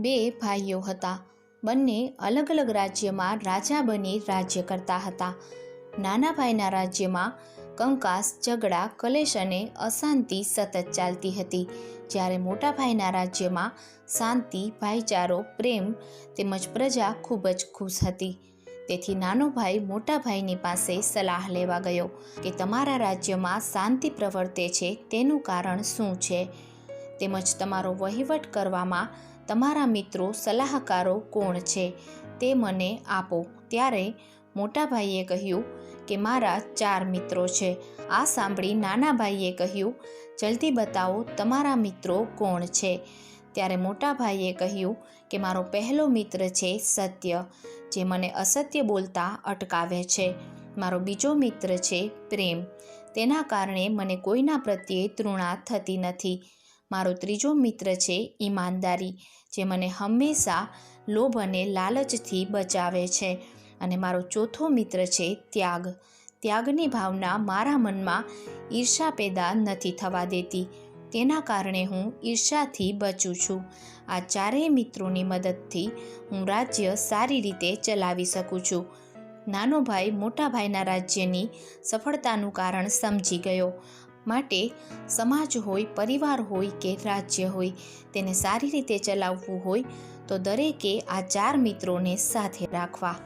બે ભાઈઓ હતા. બંને અલગ અલગ રાજ્યમાં રાજા બની રાજ્ય કરતા હતા. નાના ભાઈના રાજ્યમાં કંકાસ, ઝઘડા, કલેશ અને અશાંતિ સતત ચાલતી હતી. જ્યારે મોટા ભાઈના રાજ્યમાં શાંતિ, ભાઈચારો, પ્રેમ તેમજ પ્રજા ખૂબ જ ખુશ હતી. તેથી નાનો ભાઈ મોટા ભાઈની પાસે સલાહ લેવા ગયો કે તમારા રાજ્યમાં શાંતિ પ્રવર્તે છે, તેનું કારણ શું છે? તેમજ તમારો વહીવટ કરવામાં તમારા મિત્રો સલાહકારો કોણ છે તે મને આપો. ત્યારે મોટા ભાઈએ કહ્યું કે, મારા ચાર મિત્રો છે. આ સાંભળી નાના ભાઈએ કહ્યું, જલ્દી બતાવો તમારા મિત્રો કોણ છે? ત્યારે મોટા ભાઈએ કહ્યું કે, મારો પહેલો મિત્ર છે સત્ય, જે મને અસત્ય બોલતા અટકાવે છે. મારો બીજો મિત્ર છે પ્રેમ. તેના કારણે મને કોઈના પ્રત્યે તૃણા થતી નથી. મારો ત્રીજો મિત્ર છે ઈમાનદારી, જે મને હંમેશા લોભ અને લાલચથી બચાવે છે. અને મારો ચોથો મિત્ર છે ત્યાગ. ત્યાગની ભાવના મારા મનમાં ઈર્ષા પેદા નથી થવા દેતી. તેના કારણે હું ઈર્ષાથી બચું છું. આ ચારેય મિત્રોની મદદથી હું રાજ્ય સારી રીતે ચલાવી શકું છું. નાનો ભાઈ મોટા ભાઈના રાજ્યની સફળતાનું કારણ સમજી ગયો. માટે સમાજ હોય, પરિવાર હોય કે રાજ્ય હોય, તેને સારી રીતે ચલાવવું હોય, તો દરેકે આ ચાર મિત્રોને સાથે રાખવા.